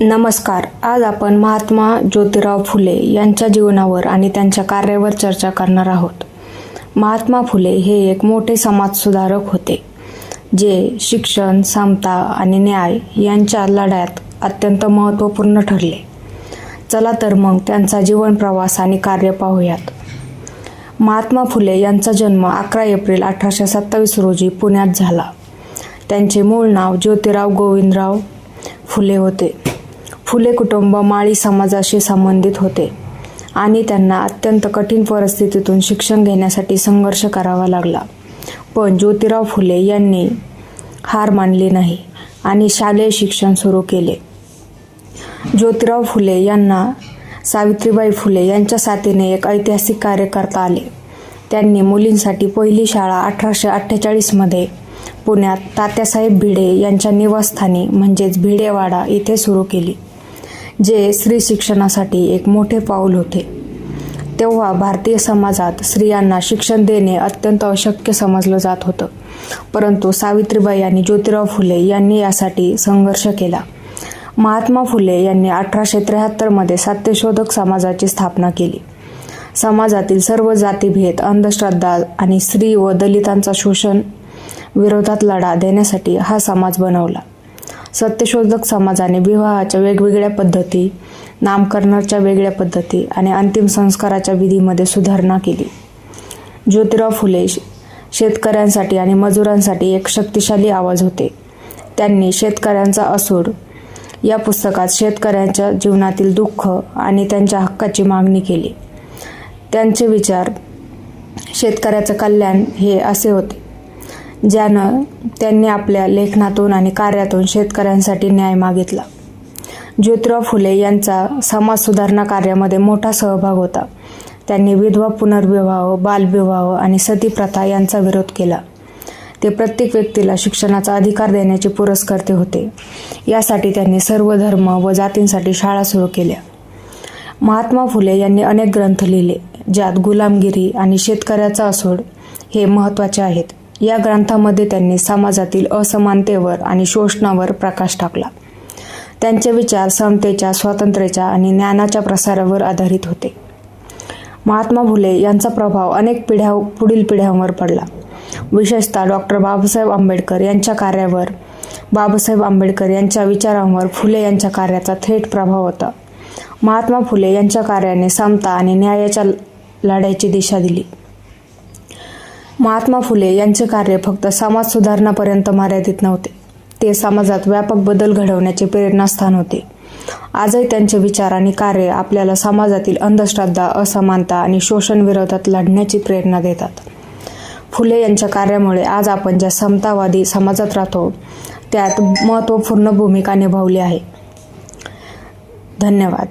नमस्कार. आज आपण महात्मा ज्योतिराव फुले यांच्या जीवनावर आणि त्यांच्या कार्यावर चर्चा करणार आहोत. महात्मा फुले हे एक मोठे समाजसुधारक होते जे शिक्षण समता आणि न्याय यांच्या लढ्यात अत्यंत महत्त्वपूर्ण ठरले. चला तर मग त्यांचा जीवन प्रवास आणि कार्य पाहूयात. महात्मा फुले यांचा जन्म अकरा एप्रिल अठराशे सत्तावीस रोजी पुण्यात झाला. त्यांचे मूळ नाव ज्योतिराव गोविंदराव फुले होते. फुले कुटुंब माळी समाजाशी संबंधित होते आणि त्यांना अत्यंत कठीण परिस्थितीतून शिक्षण घेण्यासाठी संघर्ष करावा लागला. पण ज्योतिराव फुले यांनी हार मानली नाही आणि शालेय शिक्षण सुरू केले. ज्योतिराव फुले यांना सावित्रीबाई फुले यांच्या साथीने एक ऐतिहासिक कार्य करता आले. त्यांनी मुलींसाठी पहिली शाळा अठराशे अठ्ठेचाळीसमध्ये पुण्यात तात्यासाहेब भिडे यांच्या निवासस्थानी म्हणजेच भिडेवाडा इथे सुरू केली जे स्त्री शिक्षणासाठी एक मोठे पाऊल होते. तेव्हा भारतीय समाजात स्त्रियांना शिक्षण देणे अत्यंत अशक्य समजलं जात होतं. परंतु सावित्रीबाई आणि ज्योतिराव फुले यांनी यासाठी संघर्ष केला. महात्मा फुले यांनी अठराशे त्र्याहत्तरमध्ये सत्यशोधक समाजाची स्थापना केली. समाजातील सर्व जातीभेद अंधश्रद्धा आणि स्त्री व दलितांचा शोषण विरोधात लढा देण्यासाठी हा समाज बनवला. सत्यशोधक समाजाने विवाहाच्या वेगवेगळ्या पद्धती नामकरणाच्या वेगळ्या पद्धती आणि अंतिम संस्काराच्या विधीमध्ये सुधारणा केली. ज्योतिराव फुले शेतकऱ्यांसाठी आणि मजुरांसाठी एक शक्तिशाली आवाज होते. त्यांनी शेतकऱ्यांचा असूड या पुस्तकात शेतकऱ्यांच्या जीवनातील दुःख आणि त्यांच्या हक्काची मागणी केली. त्यांचे विचार शेतकऱ्याचं कल्याण हे असे होते. ज्यानं त्यांनी आपल्या लेखनातून आणि कार्यातून शेतकऱ्यांसाठी न्याय मागितला. ज्योतिराव फुले यांचा समाज सुधारणा कार्यामध्ये मोठा सहभाग होता. त्यांनी विधवा पुनर्विवाह बालविवाह आणि सती प्रथा यांचा विरोध केला. ते प्रत्येक व्यक्तीला शिक्षणाचा अधिकार देण्याचे पुरस्कर्ते होते. यासाठी त्यांनी सर्व धर्म व जातींसाठी शाळा सुरू केल्या. महात्मा फुले यांनी अनेक ग्रंथ लिहिले ज्यात गुलामगिरी आणि शेतकऱ्याचा असोड हे महत्त्वाचे आहेत. या ग्रंथामध्ये त्यांनी समाजातील असमानतेवर आणि शोषणावर प्रकाश टाकला. त्यांचे विचार समतेच्या स्वातंत्र्याच्या आणि ज्ञानाच्या प्रसारावर आधारित होते. महात्मा फुले यांचा प्रभाव अनेक पिढ्या पुढील पिढ्यांवर पडला. विशेषतः डॉक्टर बाबासाहेब आंबेडकर यांच्या कार्यावर बाबासाहेब आंबेडकर यांच्या विचारांवर फुले यांच्या कार्याचा थेट प्रभाव होता. महात्मा फुले यांच्या कार्याने समता आणि न्यायाच्या लढ्याची दिशा दिली. महात्मा फुले यांचे कार्य फक्त समाज सुधारणापर्यंत मर्यादित नव्हते. ते समाजात व्यापक बदल घडवण्याचे प्रेरणास्थान होते. आजही त्यांचे विचार आणि कार्य आपल्याला समाजातील अंधश्रद्धा असमानता आणि शोषण विरोधात लढण्याची प्रेरणा देतात. फुले यांच्या कार्यामुळे आज आपण ज्या समतावादी समाजात राहतो त्यात महत्त्वपूर्ण भूमिका निभावली आहे. धन्यवाद.